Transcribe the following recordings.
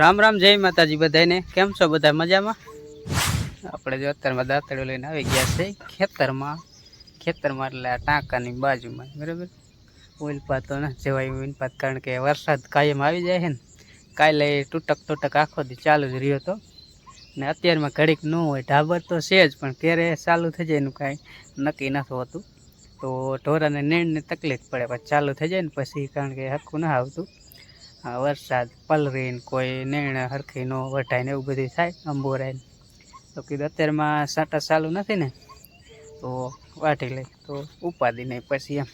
રામ રામ, જય માતાજી બધાને કેમ છો બધા? મજામાં? આપણે જો અત્યારમાં દાંતડો લઈને આવી ગયા છે ખેતરમાં. ખેતરમાં એટલે આ ટાંકાની બાજુમાં, બરાબર? ઓઇલપાત તો ના જવાય કારણ કે વરસાદ કાયમ આવી જાય છે ને. કાલે તૂટક તૂટક આખો દી ચાલુ જ રહ્યો હતો. ને અત્યારમાં ઘડીક ન હોય, ઢાબર તો છે જ, પણ ક્યારે ચાલુ થઈ જાય એનું કાંઈ નક્કી નથી હોતું. તો ઢોરાને નીણને તકલીફ પડે પછી ચાલુ થઈ જાય ને પછી, કારણ કે આખું ના આવતું. વરસાદ, પલરીને, કોઈ નેણ હરખીનો ન વટાય ને એવું બધું થાય અંબોરાઈને તો કીધું અત્યારમાં સાટા ચાલુ નથી ને, તો વાટી લઈ, તો ઉપાધિ નહીં પછી એમ.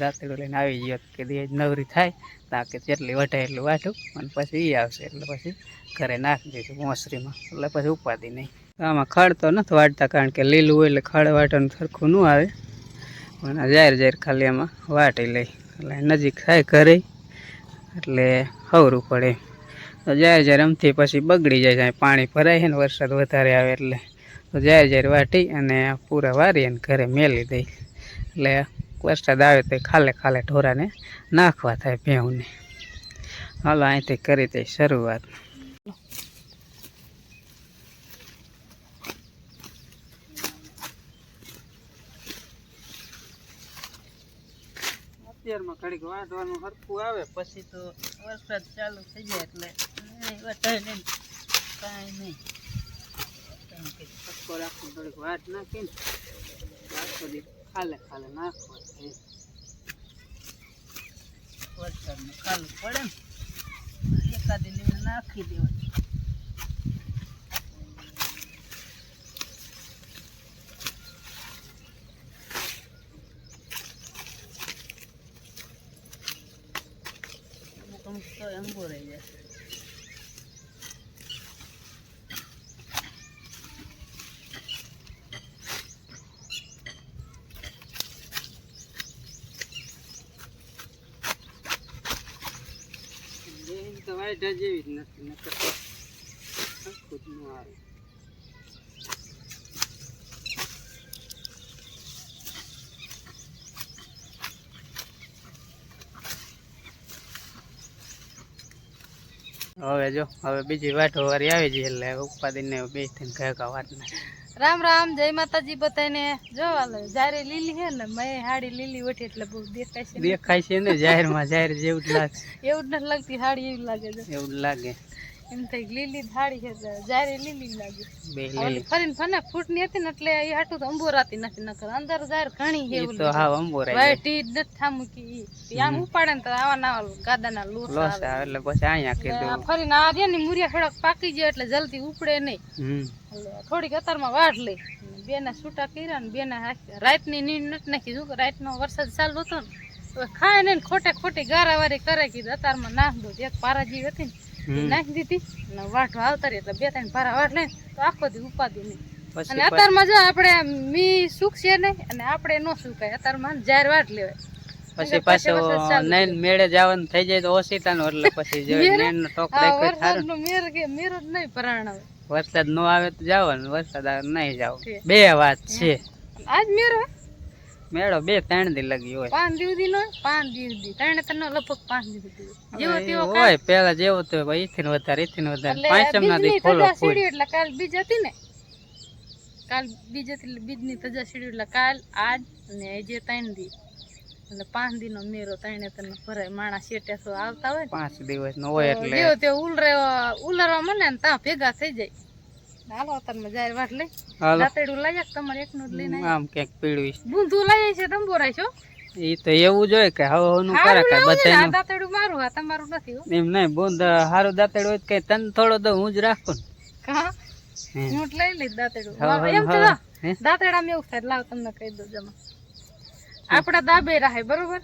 દાંતડું લઈને આવી ગયો કીધી નવરી થાય, તા કે જેટલી વઢાય એટલું વાટું, અને પછી એ આવશે, એટલે પછી ઘરે નાખી દઈશું મોસરીમાં, એટલે પછી ઉપાધિ નહીં. આમાં ખડ તો નથી વાટતા, કારણ કે લીલું હોય એટલે ખડ વાટવાનું સરખું ન આવે. પણ જાહેર જાહેર ખાલી એમાં વાટી લઈ, એટલે નજીક થાય ઘરે. એટલે હવરું પડે. તો જ્યારે જ્યારે આમથી પછી બગડી જાય છે. પાણી ભરાય છે ને વરસાદ વધારે આવે એટલે. તો જ્યારે જ્યારે વાટી અને પૂરા વારી અને ઘરે મેલી દઈ એટલે વરસાદ આવે તો ખાલે ખાલે ઢોરાને નાખવા થાય ભેહુને હાલો અહીંથી કરી દઈ શરૂઆત. અત્યારમાં ઘડીક વાંધવાનું હરખું આવે, પછી તો વરસાદ ચાલુ થઈ જાય એટલે વટાય નહીં, કાંઈ નહીં. કારણ કે પક્કો રાખવું થોડીક વાત નાખીને આખો દી ખાલે ખાલે નાખવો વરસાદ વરસાદનું ખાલું પડે ને, એકાદી નાખી દેવાનું. તો એંબો રહી જાય એમ તો વાઈઢા જેવી જ નથી નકર ખુદનું આવે હવે જો હવે બીજી વાટો વારી આવી જઈએ એટલે ઉપાદીને બે થઈને ઘાઘા વાટ રામ રામ જય માતાજી બધાને. જો લે જારે લીલી હે ને મેં હાડી લીલી વઠી એટલે બહુ દેખાય છે દેખાય છે ને જાહેરમાં જાહેર જેવું જ લાગે. એવું જ નથી લાગતી હાડી એવી લાગે છે. એવું જ લાગે. એમ થઈ લીલી હાડી છે જારે લીલી લાગે. ફરીને ફને ફૂટની હતી ને એટલે એ તો અંબોરાતી નથી નકર અંદર ઘણી છે તો જ નથી. ઈ. આમ ઉપાડે ને તો આવા ના ગાદાના લોસ લોસ એટલે પછી અહીંયા કીધું ફરીને આ રહ્યા ને મુરિયા થોડાક પાકી જાય એટલે જલ્દી ઉપડે નહીં. થોડીક અત્યારમાં વાટ લઈ. બેના છૂટા કર્યા ને બેના રાતની નીંદ નથી નાખી શું રાતનો વરસાદ ચાલુ હતો ને. ખાય ને ખોટે ખોટી ગારાવારી કરે કીધું અત્યારમાં નાખ દો. એક પારાજી હતી ને. નાખી દીધી અને વાટવા આવતા રહી એટલે બે ત્રણ ભારા વાટ લઈને તો આખો દી ઉપાદી નહીં. અને અત્યારમાં જો આપણે મી સુકશે નહીં અને આપણે ન સુકાય. અત્યારમાં જાહેર વાટ લેવાય. પછી પછી નૈન મેળે જવાનું થઈ જાય તો ઓસીતાનું એટલે પછી જો નૈન નો ટોક સારું. વરસાદનો મેર કે મેર જ નહીં પરાણ આવે. વરસાદ નો આવે તો જવાનું વરસાદ આવે નહીં જાવ બે વાત છે. આજ મેર હે? મેળો બે ત્રણ દી લગી હોય. પાંચ દિવસ દી નો પાંચ દિવસ દી ત્રણ ત્રણ લગભગ પાંચ દિવસ દી જેવો તેવો હોય પેલા જેવો તો ઈથી ઇથીન વધારે ઇથીન વધારે. પાંચમ ના દી ખોલો ફૂલ. એટલે કાલ બીજ હતી ને. કાલ બીજ હતી બીજની તજા સીડી એટલે કાલ આજ અને જે ત્રણ દી. એટલે પાંચ દી નો મેરો ત્રણે ત્રણ ભરાય માણસ શેટે આવતા હોય પાંચ દિવસ નો હોય એટલે. જેવો તેવો ઉલરે ઉલરવા મને ને ત્યાં ભેગા થઈ જાય. હાલો અત્યારે જાહેર વાત લઈ? હાલો. દાંતેડું લઈ જાય તમારે એકનું જ લઈને આમ ક્યાંક પીળવી બુંધું લઈ જાય છે ડંબોરાય છો ઈ તો એવું જોઈએ કે હવે નું કરે કે લેવું છે ને, આ બધાનું દાંતેડું મારું આ તમારું નથી એમ નહીં બુંદ હારું દાંતેડ હોય તો કઈ થોડો દઉં હું જ રાખું કા હું? જ લઈ લઈશ દાંતેડું. હવે, વાહ, એમ તો હવે, જા. એવું થાય લાવ તમને કહી દઉં જમા. આપડા દાબે રાહે બરોબર?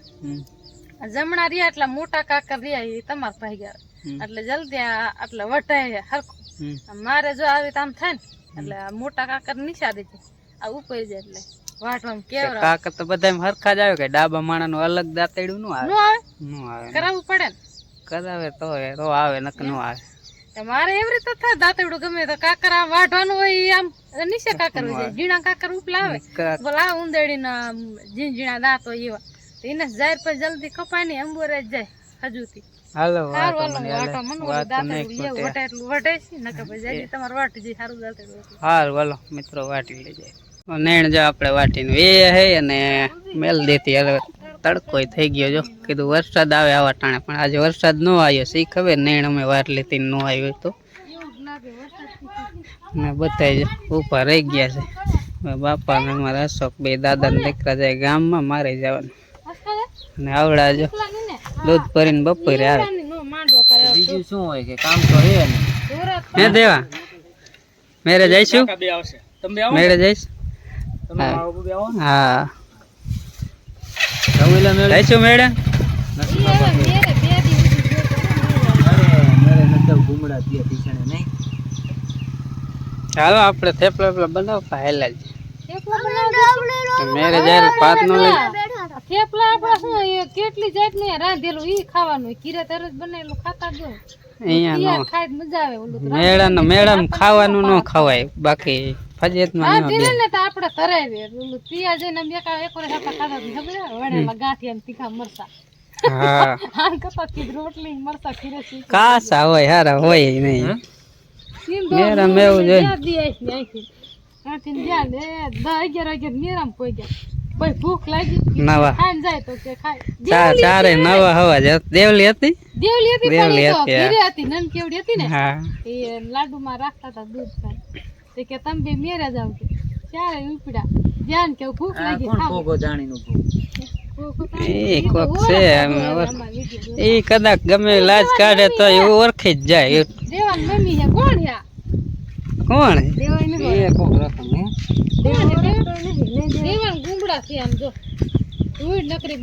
જમણા રહ્યા એટલા મોટા કાકર રહ્યા એ તમારા ભાઈ ગયા એટલે જલ્દી આટલા વટાય હરખું. મારે જો આવી આમ થાય ને એટલે મોટા કાકર નિશાદે છે આ ઉપર જાય એટલે. વાટવામાં કેવરા કાકા તો બધા હરખા જ આવે કે ડાબા માણા નું અલગ દાંતેડું નું આવે. નું આવે? કરાવવું પડે ને? કરાવે તો તો આવે નકનું આવે. તો મારે એવી રીતે થાય દાંતેડું ગમે તો કાકર આમ વાઢવાનું હોય આમ નીચે કાકર હોય ઝીણા કાકર ઉપલા આવે. બોલા ઉંદેડી ના ઝીણ ઝીણા દાંત હોય એવા. એને જાહેર પર જલ્દી કપાય ને અંબોરે જ જાય. હજુથી. હાલો વાટો વાટો. વટે વટે વાટી. હારું હાલો મિત્રો વાટી લઈ જાય. નેણ જો આપણે વાટીને વે હે અને મેલ દેતી. હવે તડકો થઈ ગયો જો. કીધું વરસાદ આવે આવા ટાણે પણ આજે વરસાદ ન આવ્યો ઈ ખબર? નેણ અમે વાર લેતી ન આવ્યો તો. ને બધા જ ઉપર રહી ગયા છે. બાપા ને મારા અશોક બે દાદા ને દીકરા જાય ગામમાં મારે જવાનું. અને આવડા જો. દૂધ ભરીને બપોરે આવે. બીજું શું? હોય કે કામ તો હે હે દેવા? મેરે જઈશું? મેરે જઈશ? હા. જઈશું મેળે? ચાલો આપણે થેપલા બનાવતા હેલા જ. થેપલા બનાવજો. મેરે જાય પાત નો લઈ થેપલા આપણા શું એ કેટલી જાતની રાંધેલું ઈ ખાવાનું કીરે તરત બનેલું ખાતા જો અહીંયા ખાઈ મજા આવે ઓલું તો મેળા મેળામાં ખાવાનું ન ખવાય બાકી ફજેતમાં ન દે ને તો આપણે તરાવી ઓલું પિયા જઈને બે કા એક વાર આપણે ખાતા ખબર? વણેલા ગાંઠિયા ને તીખા મરસા હા. આમ કપા કીધું રોટલી મરસા ખીરે સી કાસા હોય હારા હોય નહીં. સીંધો મેરામ ને એવું જોઈએ. જ્યાં દી આઈથી આઈથી. ત્યાંથી જ્યાં પોઈ દસ પછી ભૂખ લાગી નવા. ખાઈને જાય તો કે ખાય. ચાર નવા હવા જ દેવલી હતી? દેવલી હતી દેવલી હતી, ઘીરે હતી નન કેવડી હતી ને. હા. એ લાડુમાં રાખતા હતા દૂધ ખાય તે કે તમે બે મેરે જાવ કે ચારે ઉપડ્યા. ધ્યાન કે ભૂખ લાગી ખાવ. ભૂખ? તો એ તો કોક છે. એ કદાચ ગમે લાજ કાઢે તો એ ઓળખી જ જાય. એ દેવાન મમ્મી કોણ યા કોણ દેવાન એ કોક દેવાન ગુંગડા છે આમ જો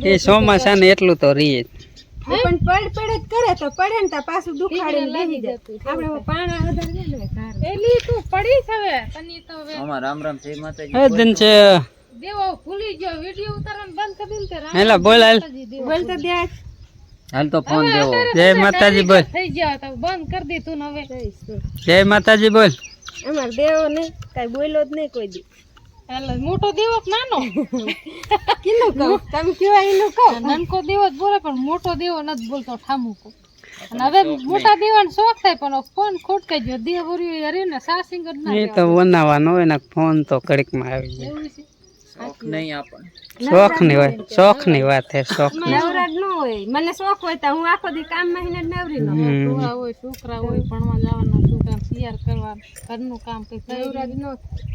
એ ચોમાસા ને એટલું તો રીએ પણ પડ પડ જ કરે તો પડે ને તો પાછું દુખાડે લઈ જાય. આપણે પાણા વધારે છે ને એલી તું પડી છે હવે તની તો હવે. એ દિન છે. દેવો ભૂલી ગયો વિડિયો ઉતારવાનું બંધ કરી દીધું તે રામ હેલા બોલ હાલ. બોલ તો દે હાલ તો ફોન હવે અત્યારે જય માતાજી બોલ. થઈ ગયા તો બંધ કરી દીધું ને હવે. જય માતાજી બોલ. અમાર દેવો ને કઈ બોલ્યો જ નહીં કોઈ દી. એટલે મોટો દિવસ નાનો. કિનું કહું. તમે કયો એનું કહું. નાનકો દિવસ બોલે પણ મોટો દેવો નથી બોલતો ઠામું કહું. અને હવે મોટા દેવાનો શોખ થાય પણ ફોન ખોટકાઈ ગયો. દેવ ભર્યું યાર ને સાસિંગ જ ના એ તો બનાવવાનો હોય ને ફોન તો ઘડીકમાં આવી જાય. એવું છે? શોખની હોય શોખની વાત હે શોખની જ ન હોય. મને શોખ હોય તો હું આખો દી કામ મહિને જ નવરી નો હોય છોકરા હોય ભણવા જવાના તૈયાર કરવા ઘરનું કામ કઈ થઈ ન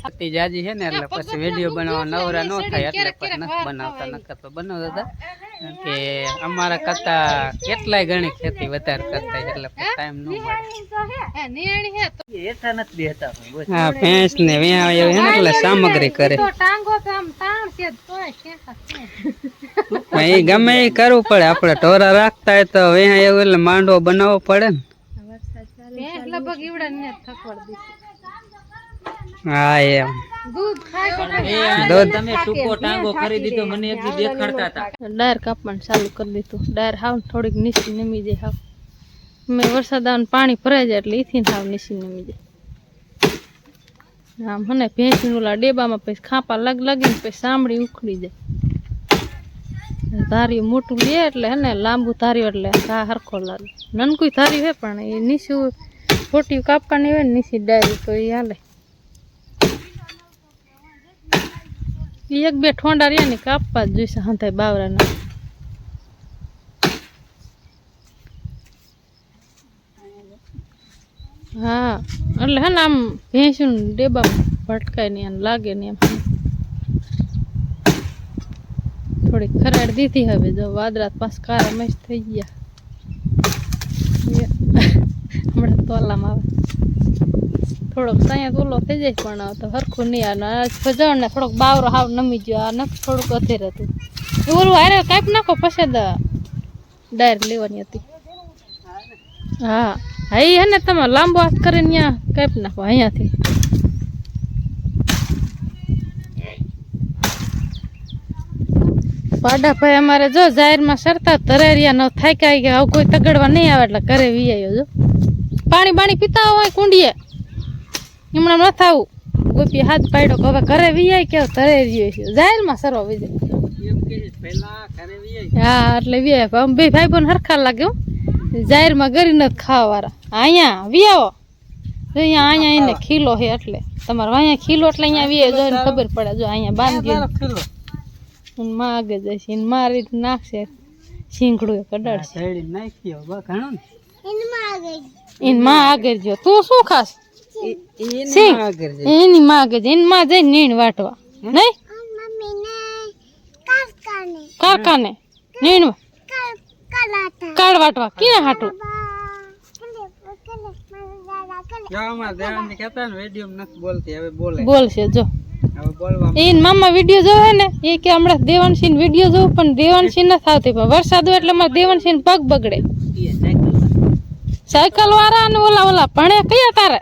ખાતી જાજી છે ને એટલે પછી વીડિયો બનાવવા નવરા ન થાય એટલે પછી નથી બનાવતા નકર તો બનાવતા હતા કે અમારા કરતા કેટલાય ગણી ખેતી વધારે કરતા એટલે ટાઈમ ન મળે. હે. ભેંસ ને વ્યા એવું ને એટલે સામગ્રી કરે. તો ટાંગો તાણ છે તોય ગમે એ કરવું પડે. આપણે ઢોરા રાખતા હોય તો વ્યા એવું એટલે માંડવો બનાવવો પડે ને. ભેંસ લગભગ ઈવડા ને થકવડ દીધી. હા એમ. દૂધ ખાય દૂધ ડાયર કાપવાનું ચાલુ કરી દીધું. ડાયર હાવ થોડીક નીચી નમી જાય હાવ. મેં વરસાદ આવે પાણી ભરાઈ જાય એટલે એથી હાવ નીચી નમી જાય. આમ હને ભેંસનું ઓલા ડેબામાં પછી ખાપા લગ લગીને પછી સાંભળી ઉખડી જાય. ધાર્યું મોટું લે એટલે હે ને, લાંબુ ધાર્યું એટલે ઘા હરખો લાગે. નનકું ધાર્યું હે પણ એ નીસું ખોટી કાપવાની હોય ને નીસી ડાયરી તો એ હાલે. એક બે ઠોંડા રહ્યા ને કાપવા જ જોઈશે હંધાય બાવરાના. હા, એટલે હે ને આમ ભેંસું ડેબા ભટકાય નહીં લાગે નહીં એમ. થોડીક ખરાડ દીધી હવે જો વાદળા પાસ કારા મેચ થઈ ગયા. હમણાં તોલામાં આવે. થોડોક સાયા તોલો થઈ જાય પણ તો હરખું નહીં આ ના ને થોડોક બાવરો હાવ નમી ગયો, આ નખ થોડુંક અધેર હતું. ઓલું હારે કાપી નાખો પછી દ ડાયર લેવાની હતી. હા હા, એ ને તમે લાંબો હાથ કરીને ત્યાં કાપી નાખો અહીંયાથી. પાડાભાઈ અમારે જો જાહેરમાં સરતા તરેરિયા ન કાય કે આવું કોઈ તગડવા નહીં આવે એટલે ઘરે વી આવ્યો જો પાણી બાણી પીતા હોય કુંડીએ. હમણાં ન થાવું ગોપી હાથ પાડ્યો કે હવે ઘરે વી આવી કે તરે રહ્યો છે. જાહેરમાં સરવા વી જાય હા એટલે વી આવ્યા. અમે બે ભાઈ બોન હરખા લાગે. જાહેરમાં ગરી નથી ખાવા વાળા અહીંયા વી આવો જો અહીંયા અહીંયા એને ખીલો છે એટલે. તમારે અહીંયા ખીલો એટલે અહીંયા વી જો ખબર પડે. જો અહીંયા બાંધી માં આગળ જશે ને મારી રીતે નાખશે. શીંગડું એ કડાડશે. શેરડી નાખી બા ઘણું ને? એને માં આગળ જો તું શું ખાસ? એને સિંગ. આગળ જઈ. એની માં આગળ જાય એની માં જઈને નીણ વાટવા. નહીં? કાકાને. નીણવા કાળ વાટવા. ક્યાં હાટું? બોલશે જો. એ મામા વીડિયો જોવે ને એ કે હમણાં દેવાનસિંહ વીડિયો જોવું પણ દેવાનસિંહ ના થાતી પણ વરસાદ હોય એટલે મારે દેવાનસિંહ પગ બગડે. સાયકલ વાળા અને ઓલા ઓલા, ભણે કયા તારે?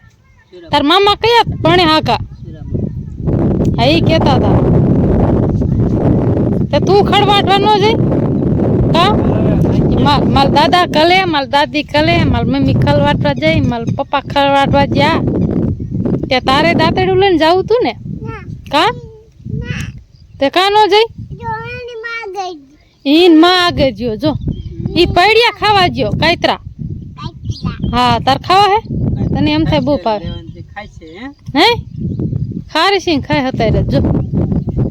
તાર મામા કયા ભણે હાકા? હા એ કેતા હતા. તે તું ખડવાટવા ન જઈ? માર માર દાદા કલે માર દાદી કલે માર મમ્મી ખલવાટવા જઈ માર પપ્પા ખલવાટવા ગયા તે તારે દાંતડું લઈને જવું તું ને? કા? તે કા નો જઈ? ઈનમાં આગે જ્યો, જો. ઈ પૈડિયા ખાવા જ્યો, કાયતરા. હા, તાર ખાવા હે? તને એમ થાય બહુ ભાવે. હે? ખારી સિંહ ખાય હતા જો.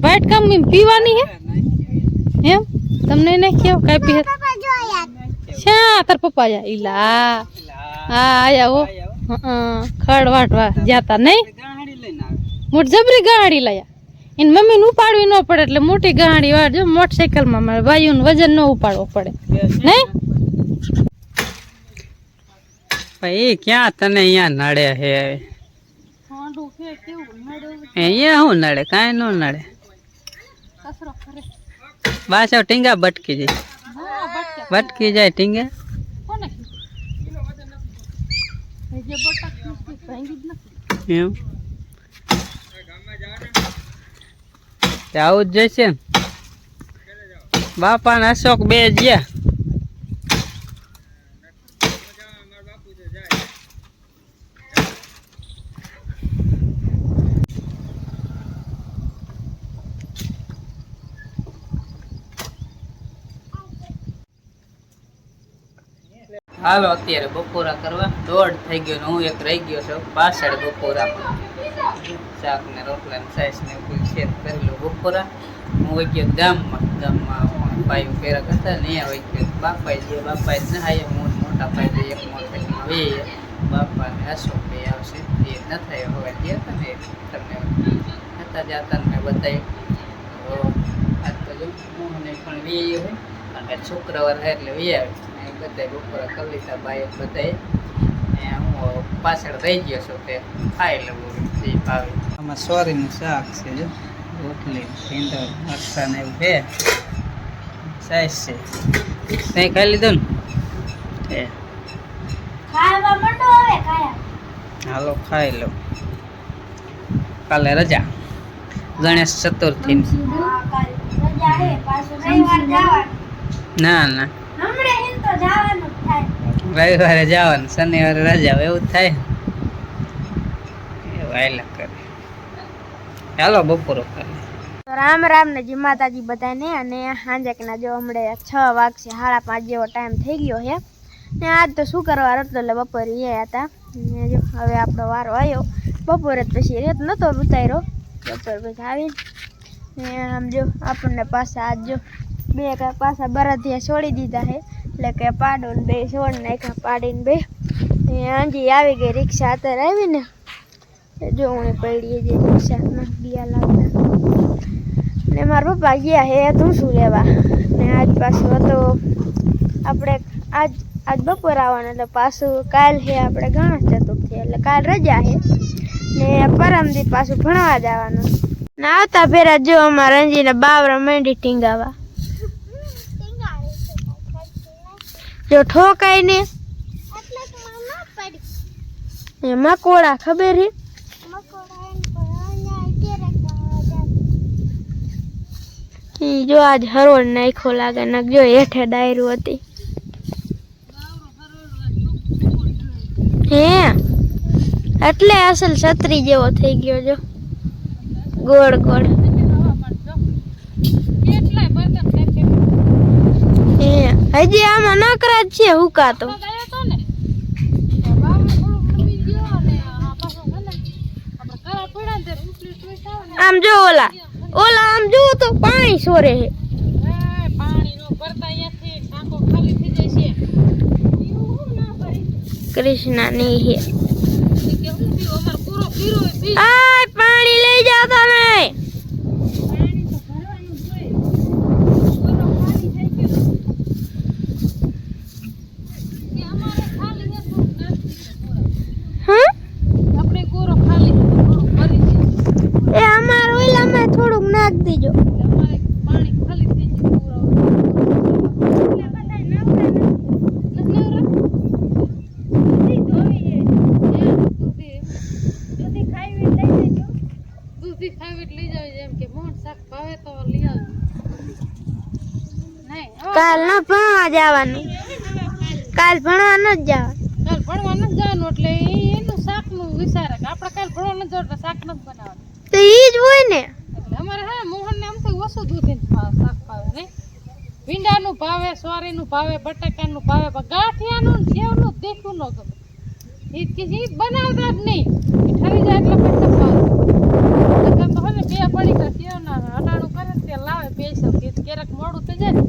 વાઈટ કામ પીવાની હે? એમ? તમને નાખી આવ કાપી પી શા તાર પપ્પા જા ઈલા. હા, આયા હો. ખડ વાટવા નહીં ગાડી લઈને આવે મોટ જબરી ગાડી લાયા એને મમ્મીને ઉપાડવી ન પડે એટલે મોટી ગાડી વાળજો મોટરસાઇકલમાં મારે ભાઈઓનું વજન ન ઉપાડવો પડે. નહીં? ભાઈ એ ક્યાં તને અહીંયા નડે હે? અહીંયા શું નડે? કાંઈ ન નડે. બાસ ટીંગા બટકી જાય. બટકી. જાય ટીંગા. એમ? તે આવું જ જશે. બાપા ને અશોક બે ગયા હાલો, અત્યારે બપોરા કરવા. દોઢ થઈ ગયો હું એક રહી ગયો છું. પાછળ બપોરા શાક ને રોટલા ને સાઈસ ને એવું શેર કરેલું બપોરા હું વહી ગયો ગામમાં. ગામમાં ભાઈ ફેરા કરતા ને અહીંયા વહી ગયો. બાપાએ જે બાપાએ જ ના આવ્યા હું ને મોટા ભાઈ એક મોટરમાં બે બાપા ને અશોક બે આવશે. એ ન થાય, હવે ગયા હતા ને તમને હતા જતા ને બતાવ્યું આજ તો જો મોહને પણ વે હોય અને શુક્રવાર હોય એટલે વે આવે બધાય બપોરા લીધા બાઈ બધાય હું પાછળ રહી ગયો છું, તે ખાઈ લઉં જે ભાવે. આમાં સોરીનું શાક છે જો. રોટલી ભીંડર મરચાં ને એવું છે. સાઈઝ છે. ત્યાં ખાઈ લીધું ને? હાલો ખાઈ લો. કાલે રજા. ગણેશ ચતુર્થી. ના ના. રવિવારે જવાનું શનિવારે રજા એવું થાય. એવું આયલા કરે. ચાલો બપોરો રામ રામ ને જી માતાજી બધાને, અને સાંજે ના જો હમણે છ વાગશે, સાડા પાંચ જેવો ટાઈમ થઈ ગયો છે. ને આજ તો શું કરવા હતો એટલે બપોરે એ હતા. જો હવે આપણો વારો આવ્યો. બપોરે પછી રેત નહોતો ઉતાર્યો. બપોર પછી આવી ને આમ જો આપણને પાછા આજ જો બે પાછા બરાધિયા છોડી દીધા છે. એટલે કે પાડો ને બે છોડ નાખ્યા પાડીને બે. ને આંજી આવી ગઈ રિક્ષા અત્યારે આવી ને જો હું પડીએ જે રિક્ષામાં ગયા લાગતા ને મારા પપ્પા ગયા હે ધૂસું લેવા? ને આજ પાછું હતો. આપણે આજ આજ બપોર આવવાનું એટલે પાછું કાલ હે આપણે ગણેશ ચતુર્થી એટલે કાલ રજા હે. ને પરમદી પાછું ભણવા જવાનું. ને આવતા ફેરા જો અમારા રંજીને બાવરા માંડી ટીંગાવા. જો ઠોકાય ને એમાં કોળા ખબર હે? જો આજ હરોળ નાખ્યો લાગે ને જો હેઠે ડાયરું હતી. હે? એટલે અસલ છત્રી જેવો થઈ ગયો જો. ગોળ ગોળ. હજી આમાં નકરા જ છે હુકા હુકાતો. આમ જો ઓલા ઓલા આમ જો તો પાણી સોરે છે. કૃષ્ણની હે. પાણી લઈ જાતા તમે પાણી તો ભરવાનું જ હોય પૂરો ખાલી થઈ ગયો કે અમારે ખાલી છે થોડુંક નાસ્તી છે પૂરા હા આપણે કોરો ખાલી છે તો થોડુંક ભરી છે એ અમાર ઓલામાં થોડુંક નાખ દેજો એટલે અમારે પાણી ખાલી થઈ ગયું પૂરા દૂધી ખાવી એટલે લઈ જાવ એમ કે તો લઈ કાલ ન ભણવા જવાનું. કાલ ભણવા ન જવાનું. કાલ ભણવા નથી જવાનું એટલે એનું શાકનું વિચારે કે આપણે કાલ ભણવા જવાનું એટલે શાક ન બનાવવાનું. તો ઈ જ હોય ને. એટલે અમારે હા મોહન ને આમ તો ઓછું દૂધ શાક ભાવે નહીં ભીંડાનું ભાવે સોરીનું ભાવે બટાકાનું ભાવે પણ ગાંઠિયાનું ને સેવનું દેખું ન ગમે. ઈ બનાવતા જ નહીં. ઠરી જાય એટલે ને બે પડીકા સેવના અટાણું કરે તે લાવે પૈસા કે ક્યારેક મોડું થઈ જાય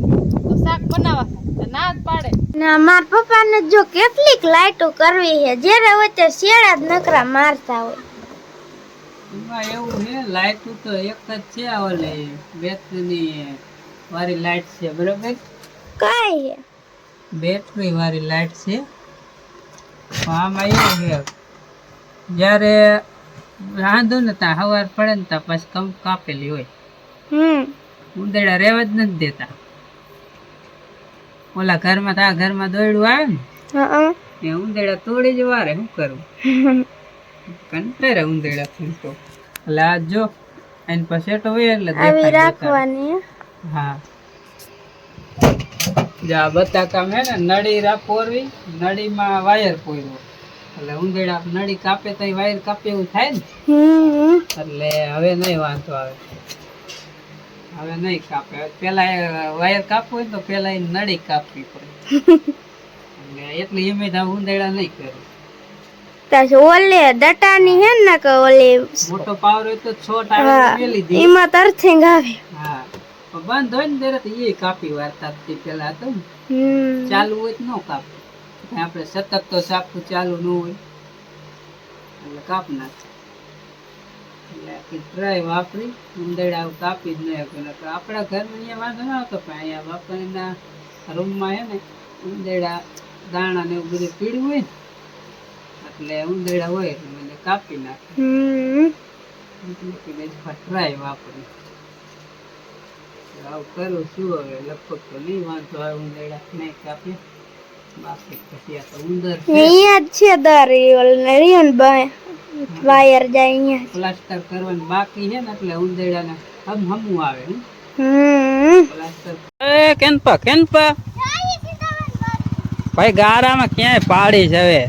તો શાક બનાવવા ના જ પાડે. ના માર પપ્પાને જો કેટલીક લાઈટો કરવી છે જ્યારે હોય તે શેડા જ નકરા મારતા હોય. એવું છે લાઈટ તો એક જ છે ઓલે ઓલી બેટરીની વાળી લાઈટ છે બરોબર? કઈ હે બેટરી વાળી લાઈટ છે. આમાં એવું છે જ્યારે રાંધો ને તા હવાર પડે ને તા પછી કમ કાપેલી હોય. હમ. ઉંદરડા રહેવા જ નથી દેતા. ઓલા ઘરમાં તા ઘરમાં દોયડું આવે ને એ ઉંદરડા તોડી જ વારે શું કરવું કંટારે ઉંદરડા થી તો. એટલે આ જો એને પછી તો હોય એટલે દેખાય રાખવાની હા? જા આ બતાકામ હે ને નળી રા પોરવી નળીમાં વાયર પોરવો એટલે ઉંદરડા નળી કાપે તો વાયર કાપે એવું થાય ને? એટલે હવે નહીં વાંધો આવે. હવે નહીં કાપે. પેલા વાયર કાપવું હોય તો પેલા નળી કાપવી પડે. એટલે એટલી હિંમત આ ઉંદરડા નહીં કરે ઓલે દટાની હે ને કે ઓલી મોટો પાવર હોય તો છોટ આવે હા તો મેલી દે. એમાં તરથેંગ આવે. હા. બંધ હોય ને ત્યારે તો એ કાપી વારતા પેલા તો ચાલુ હોય તો ન કાપે. આપણે સતત તો સાપું ચાલુ ન હોય. એટલે કાપ નાખે. એટલે આખી ડ્રાય વાપરી ઉંદરડા કાપી જ નહીં શકે નકર આપણા ઘરમાં અહીંયા વાંધો ના આવતો પણ અહીંયા બાપાના રૂમમાં હે ને ઉંદરડા દાણા ને એવું બધું પીડ્યું હોય એટલે ઉંદરડા હોય એટલે મને કાપી નાખે એટલે કીધું વાપરી. આવું કરું શું હવે લગભગ તો નહીં વાંધો આવે ઉંદરડા નહીં કાપીએ. અહીંયા જ છે દર ઓલે બાય વાયર જાય અહીંયા. પ્લાસ્ટર કરવાનું બાકી છે ને એટલે ઉંદરડાને હમ હમું આવે હમ. હમ. એ કેનપા કેનપા. ભાઈ ગારામાં ક્યાંય પાડી છે હવે?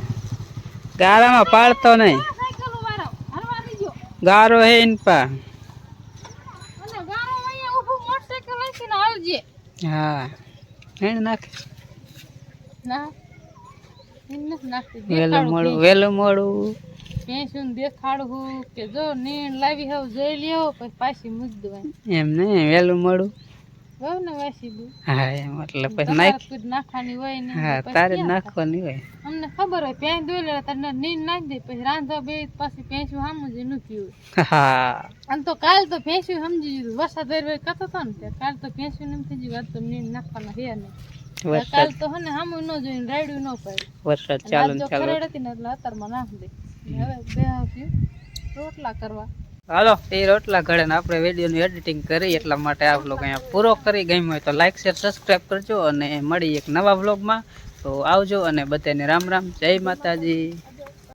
ગારામાં પાડતો નહીં. સાયકલ વાળો હરવા દીજો ગારો હે ઇનપા હા. એને નાખે. વેલું મોડું વેલું મોડું. ભેંસું દેખાડવું કે જો નીણ લાવી હોવ જોઈ લ્યો પછી પાછી મૂકી દેવાની એમ નહીં વેલું મોડું. બહુ ને વાસી દઉં હા એમ એટલે પછી તમારે નાખ નાખવાની હોય ને હા તારે નાખવાની હોય. અમને ખબર હોય ભેંસ દોઈ લે તને નીણ નાખી દે પછી રાંધવા બે પાછી ભેંસું સામું જ હોય. હા. આમ તો કાલ તો ભેંસું સમજી દીધું વરસાદ દર વાર કરતો હતો ને કાલ તો ભેંસું એમ થઈ ગયું આજ તો નીણ નાખવાના છે નહીં. વરસાદ તો હે ને ન જોઈને રાયડું ન પડે. વરસાદ ચાલુ ને ચાલુ. હતી ને એટલે અત્યારમાં નાખી દે હવે બે આવ્યું રોટલા કરવા. હાલો એ રોટલા ઘડે ને આપણે વિડીયોનું એડિટિંગ કરી એટલા માટે આ વ્લોગ અહીંયા પૂરો કરી. ગમ્યો હોય તો લાઈક શેર સબસ્ક્રાઈબ કરજો અને મળી એક નવા વ્લોગમાં તો આવજો અને બધાને રામ રામ. જય માતાજી.